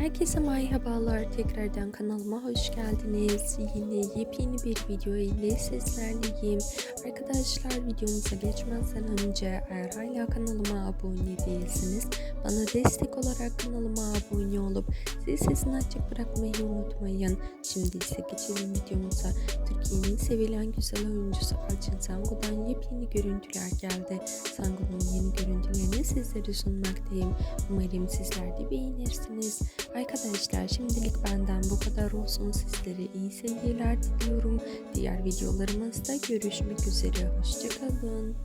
Herkese merhabalar. Tekrardan kanalıma hoş geldiniz. Yine yepyeni bir video ile sizlerleyim. Arkadaşlar videomuza geçmezden önce eğer hala kanalıma abone değilsiniz bana destek olarak kanalıma abone olup zil sesini açık bırakmayı unutmayın. Şimdi ise geçelim videomuza. Türkiye'nin sevilen güzel oyuncusu Alçın Sangu'dan yepyeni görüntüler geldi. Sangu'nun yeni görüntülerini sizlere sunmaktayım. Umarım sizler de beğenirsiniz. Arkadaşlar şimdilik benden bu kadar olsun. Sizlere iyi seyirler diliyorum. Diğer videolarımızda görüşmek üzere. Hoşçakalın.